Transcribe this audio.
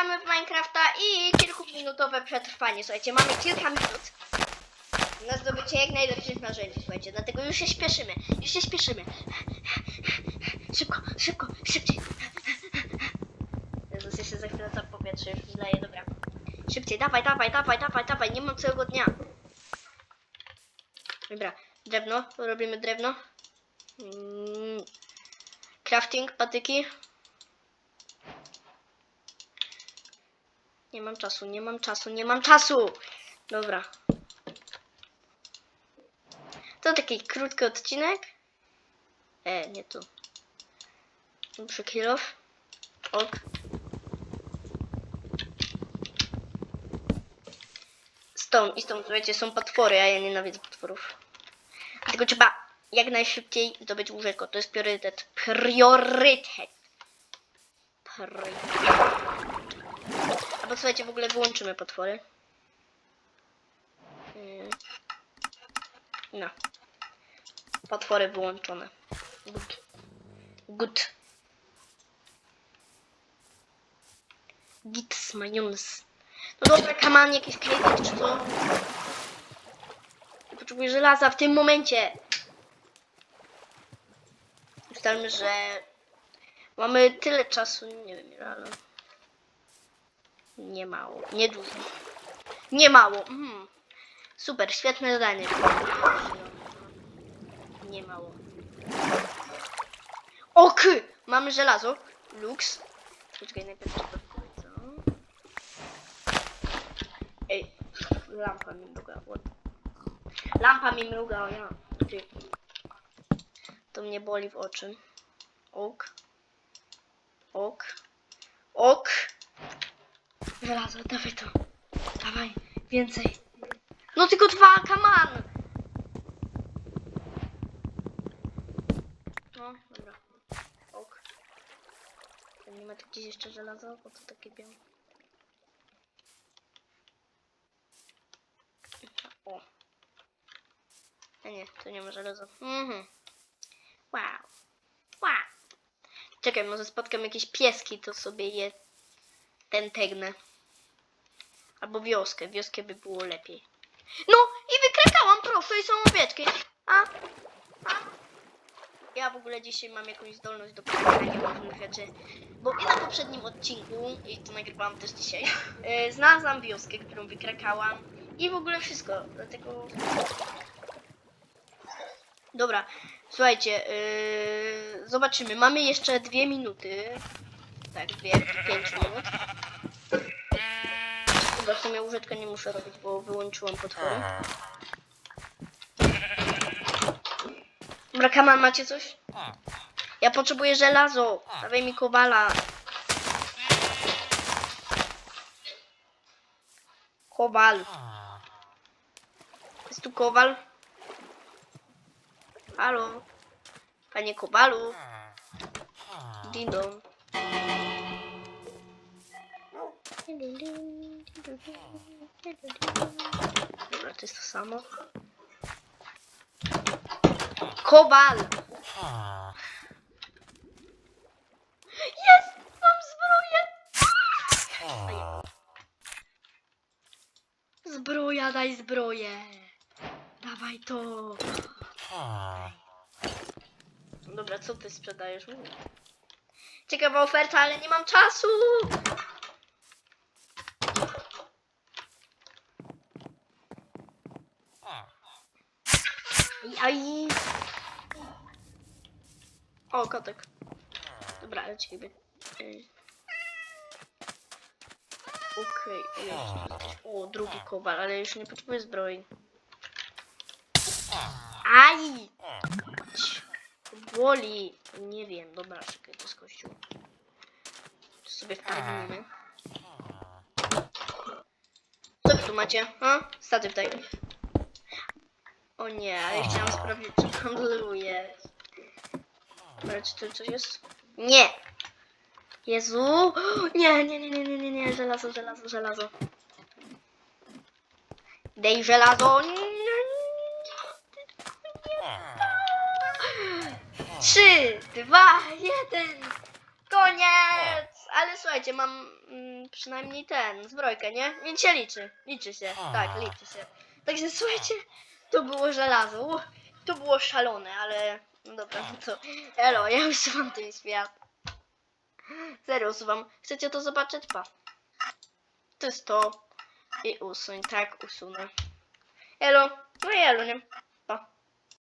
gramy w Minecrafta i kilkuminutowe przetrwanie. Słuchajcie, mamy kilka minut na zdobycie jak najlepszych narzędzi, słuchajcie, dlatego już się śpieszymy, już się śpieszymy. Szybko, szybko, szybciej. Jezus, jeszcze za chwilę to powietrze już mi leje, dobra. Szybciej, dawaj, dawaj, dawaj, dawaj, dawaj, nie mam całego dnia. Dobra, drewno, robimy drewno. Mm, crafting, patyki. Nie mam czasu, nie mam czasu, nie mam czasu! Dobra. To taki krótki odcinek. E, nie tu. Przy kilof. Ok. Stąd i stąd, słuchajcie, są potwory, a ja nienawidzę potworów. Dlatego trzeba jak najszybciej zdobyć łóżeko. To jest priorytet. Priorytet. Priorytet. Albo słuchajcie, w ogóle wyłączymy potwory. Mm. No. Potwory wyłączone. Good. Good. Git z majonez. No dobra, kaman, jakiś klejtek czy co? Potrzebuję żelaza w tym momencie. Ustalmy, że mamy tyle czasu, nie wiem ale nie mało, nie dużo. Nie mało. Mhm. Super, świetne zadanie. Nie mało. Ok! Mamy żelazo. Lux. Poczekaj, najpierw trzeba co? Ej, lampa mi mrugała. Lampa mi mrugała, ja. Ty. To mnie boli w oczy. Ok. Ok. Ok. Żelazo, dawaj to. Dawaj, więcej. No tylko dwa, come on! No, dobra. Ok. Nie ma tu gdzieś jeszcze żelaza, bo to takie białe. O. A nie, to nie ma żelaza. Mhm. Wow. Wow. Czekaj, może spotkam jakieś pieski, to sobie je ten tegnę. Albo wioskę. Wioskę by było lepiej. No i wykrakałam, proszę, i są owieczki. A? A? Ja w ogóle dzisiaj mam jakąś zdolność do krakania różnych rzeczy. Bo i na poprzednim odcinku, i to nagrywałam też dzisiaj, yy, znalazłam wioskę, którą wykrakałam. I w ogóle wszystko. Dlatego... Dobra, słuchajcie, yy, zobaczymy. Mamy jeszcze dwie minuty. Tak, dwie, pięć muszę robić, bo wyłączyłam potwory. Dobra, Kaman, macie coś? Ja potrzebuję żelazo. Dawaj mi kowala. Kowal. Jest tu kowal? Halo? Panie kowalu? Dindon. Dobra, to jest to samo. Kowal! Jest! Mam zbroję! Zbroja, daj zbroję! Dawaj to! Dobra, co ty sprzedajesz? Ciekawa oferta, ale nie mam czasu! Aj! O, kotek. Dobra, ale ciebie. Ej. Okej, okay, o, drugi kowal, ale już nie potrzebuję zbroi. Aj! Boli. Nie wiem, dobra, czekaj, to jest kościół. To sobie wprawimy. Co wy tu macie? A? Statyw daj. O nie, ale chciałam sprawdzić, czy handluje. Ale czy tu coś jest? Nie! Jezu! Nie, nie, nie, nie, nie, nie, nie, żelazo, żelazo, żelazo. Dej żelazo! Nie, nie, nie. Trzy, dwa, jeden. Koniec! ale słuchajcie, mam mm, przynajmniej ten, zbrojkę, nie? Więc się liczy, liczy się, tak, liczy się. Także słuchajcie, to było żelazo, to było szalone, ale no dobra, no to elo, ja usuwam ten świat. Serio usuwam. Chcecie to zobaczyć? Pa. To jest to. I usuń, tak, usunę. Elo, no i elo, nie?